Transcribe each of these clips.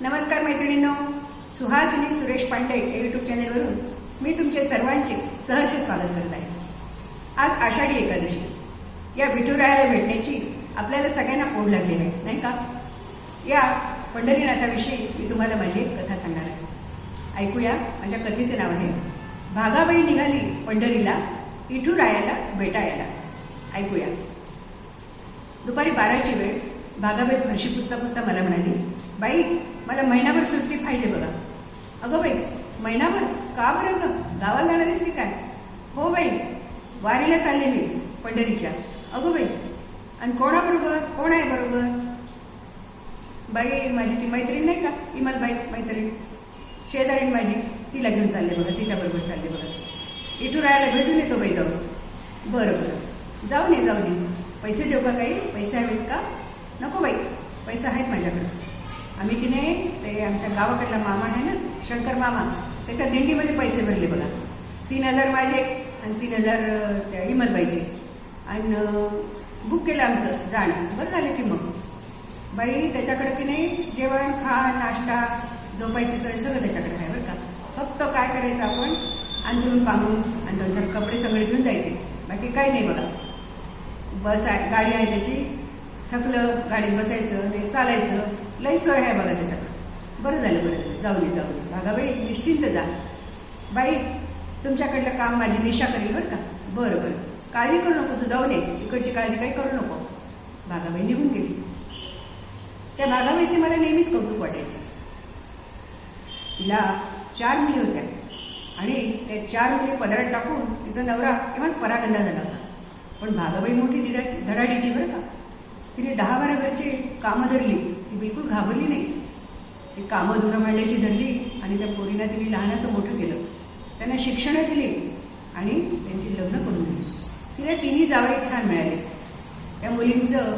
नमस्कार मैत्रिणींनो सुहासिनी सुरेश पांडे या युट्यूब चॅनेलवरून मी तुमचे सर्वांचे सहर्ष स्वागत करत आहे. आज आषाढी एकादशी. या विठुरायाला भेटण्याची आपल्याला सगळ्यांना पोड लागली आहे नाही का? या पंढरीनाथाविषयी मी तुम्हाला माझी एक कथा सांगणार आहे. ऐकूया माझ्या कथेचे नाव आहे भागाबाई निघाली पंढरीला विठुरायाला भेटायला. ऐकूया. दुपारी बाराची वेळ भागाबाई फरशी पुसता पुसता मला म्हणाली बाई मला महिनाभर सुट्टी पाहिजे बघा. अगं बाई महिनाभर? का बरं गं? गावाला जाणारीस की काय? हो बाई वारीला चालले मी पंढरीच्या. अगं बाई आणि कोणाबरोबर? कोण आहे बरोबर? बाई माझी ती मैत्रीण नाही का? इमलबाई मैत्रीण. शेजारीण माझी तिला घेऊन चालले बघा तिच्याबरोबर चालले बघा. इथून राहायला भेटून येतो बाई जाऊन. बरं बरं. जाऊ नये जाऊ नये पैसे देऊ का काही? पैसे हवेत का? नको बाई पैसा आहेत माझ्याकडे. आम्ही की नाही ते आमच्या गावाकडला मामा आहे ना शंकर मामा त्याच्या दिंडीमध्ये पैसे भरले बघा. तीन हजार माझे आणि तीन हजार त्या हिमतबाईचे आणि बुक केलं आमचं जाणं. बरं झालं की मग. बाई त्याच्याकडे की नाही जेवण खाण नाश्ता झोपायची सोय सगळं त्याच्याकडे आहे बरं का. फक्त काय करायचं आपण? अंथरून पांघरून आणि दोन चार कपडे सगळे घेऊन जायचे. बाकी काही नाही बघा. बस आहे गाडी आहे त्याची. थकलं गाडीत बसायचं नाही चालायचं. लई सोय आहे बघा त्याच्याकडे. बरं झालं बरं झालं. जाऊ दे जाऊ दे भागाबाई निश्चिंत जा. बाई तुमच्याकडलं काम माझी निशा करेल बरं का? बरं बरं. काळजी करू नको तू जाऊ दे इकडची काळजी काही करू नको. भागाबाई निघून गेली. त्या भागाबाईचे मला नेहमीच कौतुक वाटायचे. तिला चार मुली होत्या. आणि त्या चार मुली पदरात टाकून तिचा नवरा तेव्हाच परागंदा झाला होता पण भागाबाई मोठी धडाडीची बरं का? तिने दहा बारा घरचे कामं धरली. ती बिलकुल घाबरली नाही. ती कामं धुणं मांडण्याची धरली आणि त्या पोरींना तिने लहानाचं मोठं केलं. त्यांना शिक्षणं दिली आणि त्यांची लग्न करून दिली. तिला तिन्ही जावई छान मिळाले. त्या मुलींचं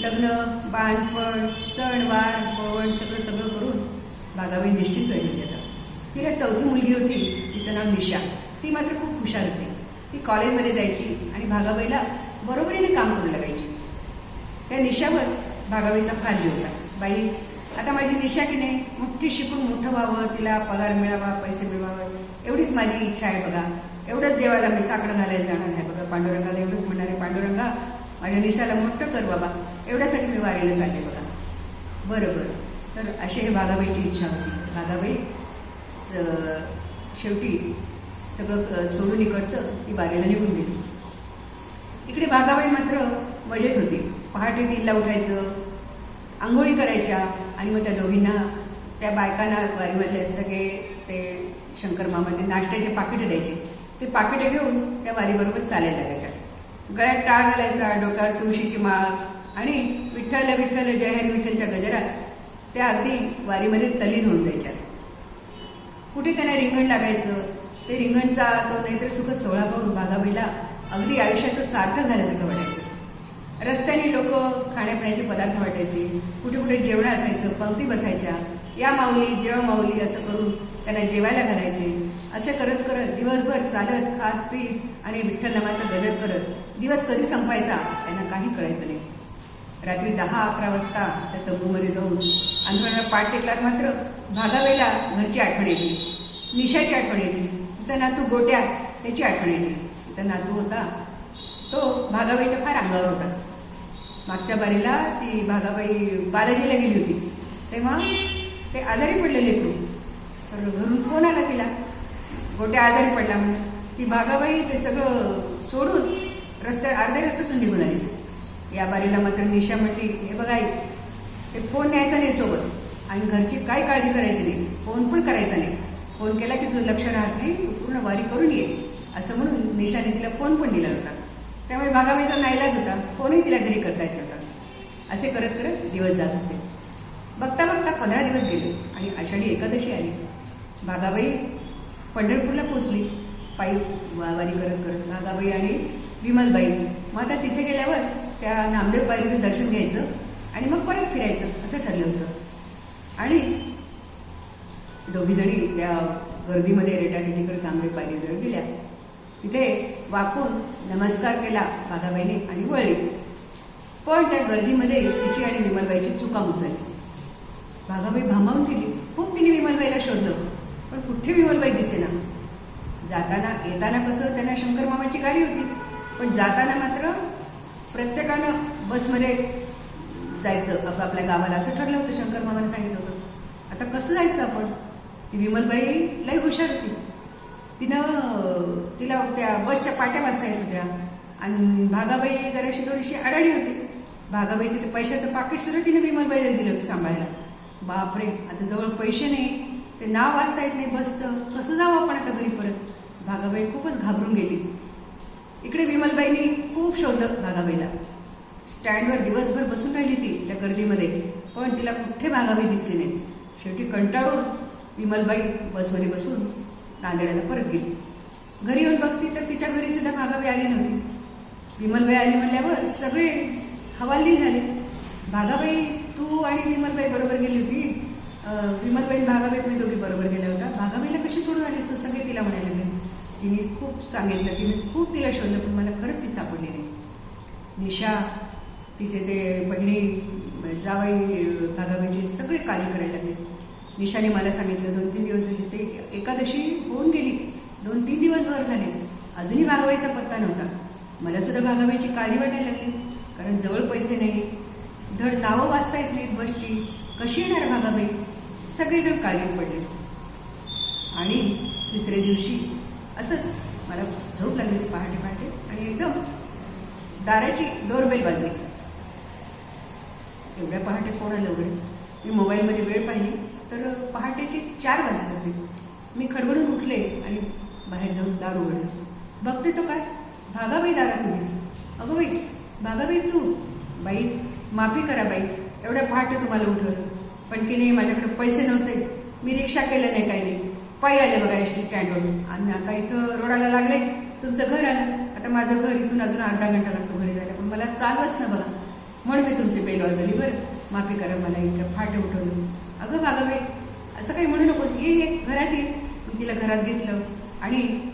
लग्न बाणपण सणवार पवण सगळं सगळं करून बागाबाई निश्चित राहिली म्हणजे त्याला तिला चौथी मुलगी होती. तिचं नाव निशा. ती मात्र खूप हुशार होती. ती कॉलेजमध्ये जायची आणि भागाबाईला बरोबरीने काम करू लागायची. त्या निशावर भागाबाईचा फार जीव होता. बाई आता माझी निशा की नाही? मोठी शिकून मोठं व्हावं तिला पगार मिळावा पैसे मिळवावं एवढीच माझी इच्छा आहे बघा. एवढंच देवाला मी साकडं घालायला जाणार आहे बघा. पांडुरंगाला एवढंच म्हणणार आहे पांडुरंगा माझ्या निशाला मोठं कर बाबा. एवढ्यासाठी मी वारीला चालले बघा. बरं बरं तर अशी हे बागाबाईची इच्छा होती. बागाबाई स- शेवटी सगळं सोडून इकडचं ती वारीला निघून गेली. इकडे बागाबाई मात्र मजेत होती. पहाटे तीनला उठायचं आंघोळी करायच्या आणि मग त्या दोघींना त्या बायकांना वारीमधले सगळे ते शंकर मामा ते नाश्त्याचे पाकिटं द्यायचे. ते पाकिटं घेऊन त्या वारीबरोबर चालायला लागायच्या. गळ्यात टाळ घालायचा डोक्यावर तुळशीची माळ आणि विठ्ठल विठ्ठल जय हरी विठ्ठलच्या गजरात त्या अगदी वारीमध्ये तलीन होऊन जायच्या. कुठे त्यांना रिंगण लागायचं? ते रिंगणचा तो नाहीतर सुखद सोहळा पाहून बागाबाईला अगदी आयुष्याचं सार्थक झाल्यासारखं वाटायचं. रस्त्याने लोक खाण्यापिण्याचे पदार्थ वाटायचे कुठे कुठे जेवण असायचं पंक्ती बसायच्या या माऊली जेव्हा माऊली असं करून त्यांना जेवायला घालायचे असे करत करत दिवसभर चालत खात पीत आणि विठ्ठल नामाचा गजर करत दिवस कधी संपायचा त्यांना काही कळायचं नाही. रात्री दहा अकरा वाजता त्या तंबूमध्ये जाऊन अंधळाला पाठ टेकला मात्र भागावेला घरची आठवण यायची. निशाची आठवण यायची. तिचा नातू गोट्या त्याची आठवण यायची. तिचा नातू होता तो भागावेच्या फार अंगावर होता. मागच्या बारीला ती भागाबाई बालाजीला गेली होती. तेव्हा ते आजारी पडलेले लेकरू तर घरून फोन आला तिला. गोट्या आजारी पडला म्हणून ती भागाबाई ते सगळं सोडून रस्त्या अर्ध्या रस्त्यातून निघून आली. या बारीला मात्र निशा म्हटली हे बघा आई, ते फोन न्यायचा नाही सोबत. आणि घरची काय काळजी करायची नाही. फोन पण करायचा नाही. फोन केला की तुझं लक्ष राहत नाही तू पूर्ण वारी करून ये. असं म्हणून निशाने तिला फोन पण दिला होता त्यामुळे बागाबाईचा नाईलाज होता. फोनही तिला घरी करता येत नव्हता. असे करत करत दिवस जात होते. बघता बघता पंधरा दिवस गेले आणि आषाढी एकादशी आली. बागाबाई पंढरपूरला पोहोचली. पायी वारी करत करत बागाबाई आणि विमलबाई. मग आता तिथे गेल्यावर त्या नामदेव पायरीचं दर्शन घ्यायचं आणि मग परत फिरायचं असं ठरलं होतं. आणि दोघी जणी त्या गर्दीमध्ये रेटारेटी करत नामदेव पायरीजवळ गेल्या. तिथे वाकून नमस्कार केला बागाबाईने आणि वळली. पण त्या गर्दीमध्ये तिची आणि विमलबाईची चुका झाली भागाबाई भांबावून गेली. खूप तिने विमलबाईला शोधलं पण कुठे विमलबाई दिसेना? जाताना येताना कसं त्यांना शंकर मामाची गाडी होती पण जाताना मात्र प्रत्येकानं बसमध्ये जायचं आप- आपल्या गावाला असं ठरलं होतं शंकर मामाने सांगितलं होतं. आता कसं जायचं आपण? ती विमलबाई लई हुशार होती. तिनं तिला त्या बसच्या पाट्या वाचता येत होत्या. आणि भागाबाई जराशी थोडीशी अडाणी होती. भागाबाईचे ते पैशाचं पाकिट सुद्धा तिने विमलबाईला दिलं सांभाळायला. बापरे आता जवळ पैसे नाही. ते नाव वाचता येत नाही बसचं. कसं जावं आपण आता घरी परत? भागाबाई खूपच घाबरून गेली. इकडे विमलबाईंनी खूप शोधलं भागाबाईला. स्टँडवर दिवसभर बसून राहिली ती त्या गर्दीमध्ये. पण तिला कुठे भागाबाई दिसली नाही. शेवटी कंटाळून विमलबाई बसमध्ये बसून नांदेड्याला परत गेली. घरी येऊन बघती तर तिच्या घरी सुद्धा भागाबाई आली नव्हती. विमलबाई आली म्हटल्यावर सगळे हवालदिल झाले. भागाबाई तू आणि विमलबाई बरोबर गेली होती. विमलबाई भागाबाई तुम्ही दोघी बरोबर गेल्या होता. भागाबाईला कशी सोडून आलीस तू? सगळे तिला म्हणायला लागले. तिने खूप सांगितलं. तिने खूप तिला शोधलं पण मला खरंच ती सापडली नाही. निशा तिचे ते बहिणी जावाई भागाबाईचे सगळे कार्य करायला लागले. निशाने मला सांगितलं दोन तीन दिवस झाले. ते एकादशी होऊन गेली. दोन तीन दिवस वर झाले. अजूनही भागाबाईचा पत्ता नव्हता. मला सुद्धा भागाबाईची काळजी वाटायला लागली कारण जवळ पैसे नाही. धड नावं वाचता येतली बसची. कशी येणार भागाबाई? सगळेजण काळजीत पडले. आणि तिसऱ्या दिवशी असंच मला झोप लागली होती पहाटे पहाटे आणि एकदम दाराची डोरबेल वाजली. एवढ्या पहाटे कोण आलं वगैरे मी मोबाईलमध्ये वेळ पाहिली तर पहाटेचे चार वाजले होते. मी खडबडून उठले आणि बाहेर जाऊन दार उघडलं. बघते तो काय? भागाबाई दारा तुम्ही अगं बाई भागाबाई तू? बाई माफी करा बाई एवढ्या फाट तुम्हाला उठवलं. पण की नाही माझ्याकडे पैसे नव्हते. मी रिक्षा केलं नाही काही नाही. पायी आले बघा एस टी स्टँडवरून. आणि आता इथं रोडाला लागले. तुमचं घर आलं. आता माझं घर इथून अजून अर्धा घंटा लागतो घरी जायला. पण मला चालवच ना बघा. म्हणून मी तुमची बेल झाली बरं. माफी करा मला इतकं फाट उठवलं. अगं बागाबाई असं काही म्हणू नकोस. ये ये घरात ये. मी तिला घरात घेतलं. आणि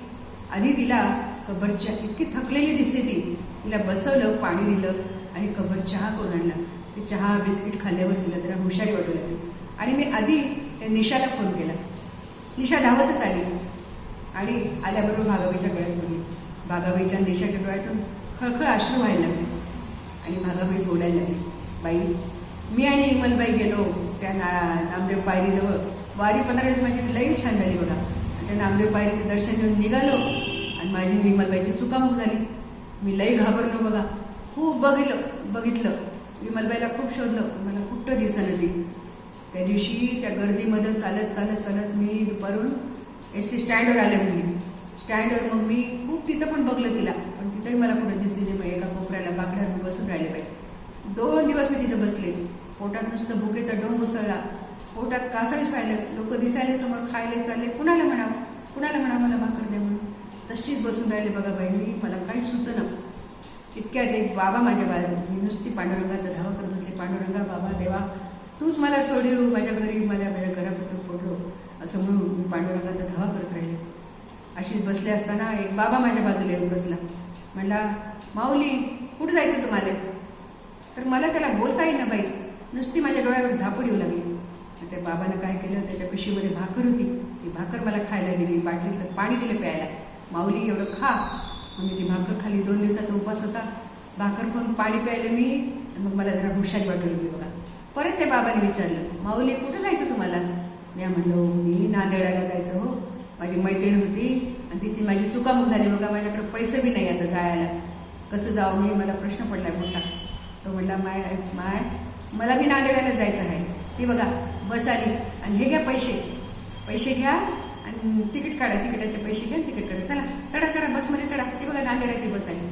आधी तिला कबरच्या इतकी थकलेली दिसली ती. तिला बसवलं पाणी दिलं आणि कबर चहा करून आणला. ते चहा बिस्किट खाल्ल्यावर तिला जरा हुशारी वाटू लागली. आणि मी आधी त्या निशाला फोन केला. निशा धावतच आली. आणि आल्याबरोबर भागाबाईच्या गळ्यात बोलली भागाबाईच्या निशाच्या डोळ्यातून खळखळ अश्रू व्हायला लागले. आणि भागाबाई बोलायला लागली बाई मी आणि इमलबाई गेलो त्या ना नामदेव पायरीजवळ. वारी पंधरा दिवस माझी लई छान झाली बघा. त्या नामदेव पायरीचं दर्शन घेऊन निघालो आणि माझी विमलबाईची चुकामुक झाली. मी लई घाबरलो बघा. खूप बघितलं बघितलं. विमलबाईला खूप शोधलं. मला कुठं दिसणं ती. त्या दिवशी त्या गर्दीमध्ये चालत चालत चालत मी दुपारून एस टी स्टँडवर आले म्हणजे स्टँडवर मग मी खूप तिथं पण बघलं तिला. पण तिथंही मला कुठं दिसली नाही. मग एका कोपऱ्याला बाकड्यावर बसून राहिले पाहिजे दोन दिवस मी तिथं बसले. पोटात नुसतं भुकेचा डोंग उसळला. पोटात कासावीस व्हायलं लोक दिसायला समोर खायला चालले कुणाला म्हणावं कुणाला म्हणा मला भाकर द्या म्हणून. तशीच बसून राहिले बघा बाई मी मला काही सुचना इतक्यात एक बाबा माझ्या बाजू मी नुसती पांडुरंगाचा धावा करत बसले पांडुरंगा बाबा देवा तूच मला सोडीव माझ्या घरी माझ्या माझ्या घराबद्दल फोटो असं म्हणून मी पांडुरंगाचा धावा करत राहिले. अशीच बसले असताना एक बाबा माझ्या बाजूला येऊन बसला. म्हणला माऊली कुठं जायचं तुम्हाला? तर मला त्याला बोलता येईना बाई. नुसती माझ्या डोळ्यावर झापड येऊ लागली. त्या बाबानं काय केलं? त्याच्या पिशीमध्ये भाकर होती. ती भाकर मला खायला दिली. बाटलीतलं पाणी दिलं प्यायला. माऊली एवढं खा. म्हणजे ती भाकर खाली दोन दिवसाचा उपास होता. भाकर खाऊन पाणी प्यायलं मी. मग मला जरा हुशारी वाटू लागली बघा. परत त्या बाबाने विचारलं माऊली कुठं जायचं तुम्हाला? मी म्हणलो मी नांदेडाला जायचं हो. माझी मैत्रीण होती आणि तिची माझी चुकामुक झाली बघा. माझ्याकडे पैसे बी नाही आता जायला. कसं जावं मी? मला प्रश्न पडला मोठा. तो म्हणला माय माय मला मी नांदेडाला जायचं आहे. ती बघा बस आली आणि हे घ्या पैसे. पैसे घ्या आणि तिकीट काढा. तिकिटाचे पैसे घ्या तिकीट काढा चला. चढा चढा बसमध्ये चढा. हे बघा नांदेडाची बस आली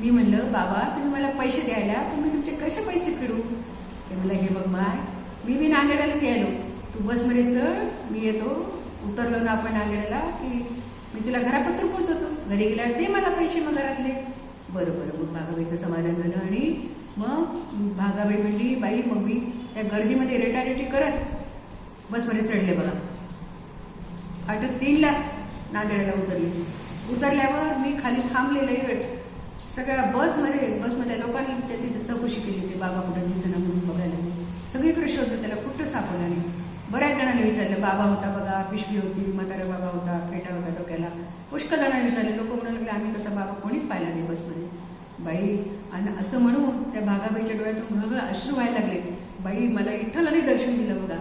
मी म्हणलं बाबा तुम्ही मला पैसे द्यायला तुम्ही तुमचे कसे पैसे फिरू? ते म्हणलं हे बघ माय मी मी नांदेडालाच यायलो. तू बसमध्ये चढ. मी येतो. उतरलो ना आपण नांदेडाला की मी तुला घरापत्र पोहोचवतो. घरी गेल्यावर दे मला पैसे मग घरातले. बरं बरं. मग भागाबाईचं समाधान झालं आणि मग भागाबाई म्हणली बाई मग मी त्या गर्दीमध्ये रेटारेटी करत बसमध्ये चढले बघा. फाटक तीनला नांदेड्याला उतरले. उतरल्यावर मी खाली थांबलेलं वेळ सगळ्या बसमध्ये बसमध्ये लोकांच्या तिथं चौकशी केली ते बाबा कुठं दिसेना म्हणून बघायला. सगळीकडे शोधलं त्याला कुठं सापडलं नाही. बऱ्याच जणांनी विचारलं बाबा होता बघा पिशवी होती म्हातारा बाबा होता फेटा होता डोक्याला. पुष्कळ जणांनी विचारले लोक म्हणू लागले आम्ही तसा बाबा कोणीच पाहिला नाही बसमध्ये. बाई आणि असं म्हणून त्या भागाबाईच्या डोळ्यातून घळघळ अश्रू व्हायला लागले. बाई मला विठ्ठलाने दर्शन दिलं बघा.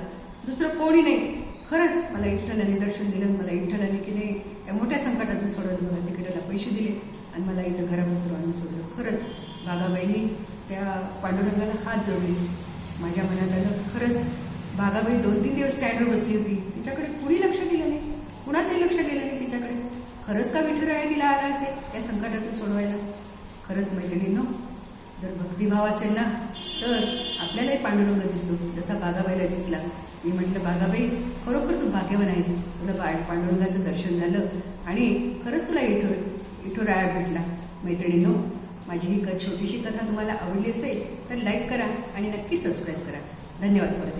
दुसरं कोणी नाही. खरंच मला इठ्ठलाने दर्शन दिलं मला विठ्ठलाने की नाही या मोठ्या संकटातून सोडवलं बघा तिकिटाला पैसे दिले आणि मला इथं घरापत्र आणून सोडलं. खरंच बागाबाईंनी त्या पांडुरंगाला हात जोडले. माझ्या मनात आलं खरंच बागाबाई दोन तीन दिवस स्टँडवर बसली होती. तिच्याकडे कुणी लक्ष दिलं नाही? कुणाचंही लक्ष गेलं नाही तिच्याकडे. खरंच का विठुराया तिला आला असेल त्या संकटातून सोडवायला? खरंच मैत्रिणींनो जर भक्तिभाव असेल ना तर आपल्यालाही पांडुरंग दिसतो जसा बागाबाईला दिसला. मी म्हटलं बागाबाई खरोखर तू भाग्यवान आहेस. तुला बा- पांडुरंगाचं दर्शन झालं आणि खरंच तुला इठो इठोराया भेटला. मैत्रिणींनो माझी ही क- छोटीशी कथा तुम्हाला आवडली असेल तर लाईक करा आणि नक्की सबस्क्राईब करा. धन्यवाद परत